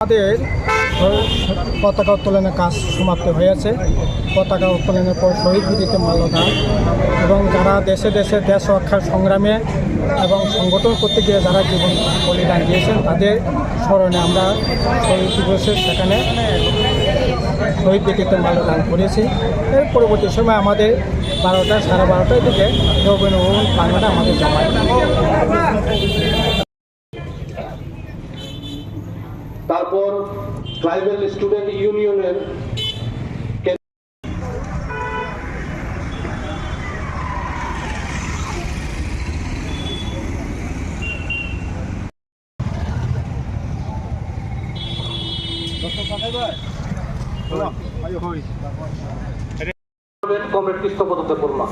আমাদের পতাকা উত্তোলনের কাজ সমাপ্ত হয়েছে পতাকা উত্তোলনের পর শহীদ বিদিতে মাল্যদান এবং যারা দেশে দেশে দেশ রক্ষার সংগ্রামে এবং সংগঠন করতে গিয়ে যারা জীবন বলিদান দিয়েছেন, তাদের স্মরণে আমরা শহীদ দিবসে সেখানে শহীদ বিদিতে মাল্যদান করেছি। এর পরবর্তী সময় আমাদের বারোটা, সাড়ে বারোটার দিকে রবীন্দ্র ভবন বাংলাটা আমাদের জমা তারপর ট্রাইবেল স্টুডেন্ট ইউনিয়নের কমরেড কৃষ্ণ পদতে পড়লাম